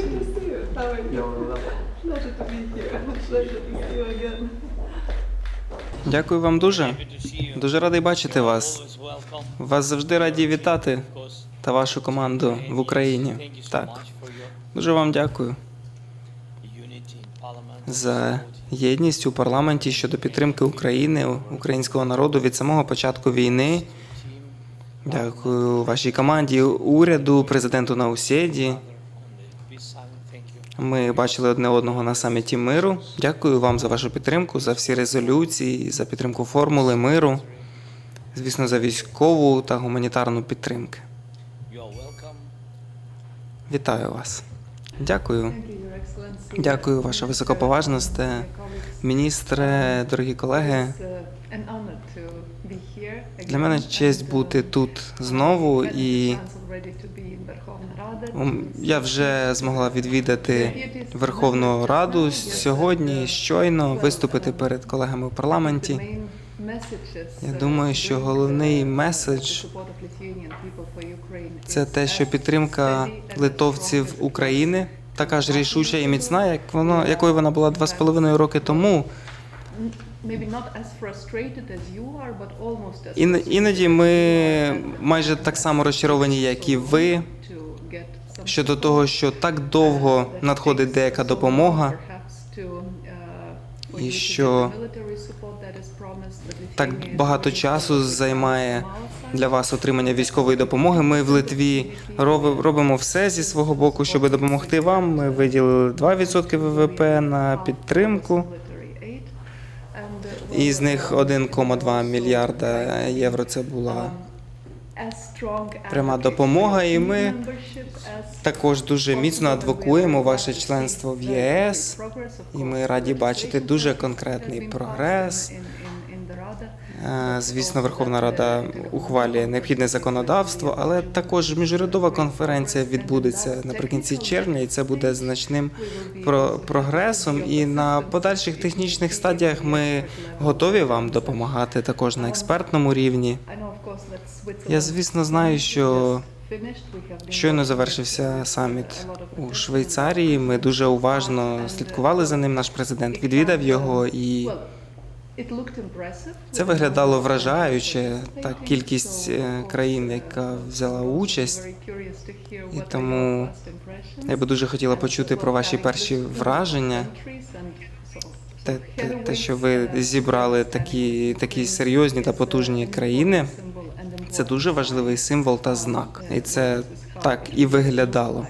here. Pleasure to see you again. Дякую вам дуже. Дуже радий бачити вас. Вас завжди раді вітати та вашу команду в Україні. Так, дуже вам дякую за єдність у парламенті щодо підтримки України, українського народу від самого початку війни. Дякую вашій команді, уряду, президенту Наусєді. Ми бачили одне одного на саміті миру. Дякую вам за вашу підтримку, за всі резолюції, за підтримку формули миру, звісно, за військову та гуманітарну підтримку. Вітаю вас. Дякую. Дякую, ваша високоповажність, міністре, дорогі колеги. Для мене честь бути тут знову, і я вже змогла відвідати Верховну Раду сьогодні, щойно виступити перед колегами в парламенті. Я думаю, що головний меседж це те, що підтримка литовців України. Така ж рішуча і міцна, як вона якою вона була два з половиною роки тому. Ін, іноді ми майже так само розчаровані, як і ви, щодо того, що так довго надходить деяка допомога, uh, і що так багато часу займає. Для вас отримання військової допомоги. Ми в Литві роби- робимо все зі свого боку, щоб допомогти вам. Ми виділили 2% ВВП на підтримку. І з них 1,2 мільярда євро це була пряма допомога, і ми також дуже міцно адвокуємо ваше членство в ЄС, і ми раді бачити дуже конкретний прогрес. Е, Звісно, Верховна Рада ухвалює необхідне законодавство, але також міжурядова конференція відбудеться наприкінці червня, і це буде значним про- прогресом. І на подальших технічних стадіях ми готові вам допомагати також на експертному рівні. Я, звісно, знаю, що щойно завершився саміт у Швейцарії. Ми дуже уважно слідкували за ним. Наш президент відвідав його, і це виглядало вражаюче. Так, кількість е, країн, яка взяла участь. І тому Я би дуже хотіла почути про ваші перші враження. Те, те, те, що ви зібрали такі, такі серйозні та потужні країни, це дуже важливий символ та знак. І це так і виглядало.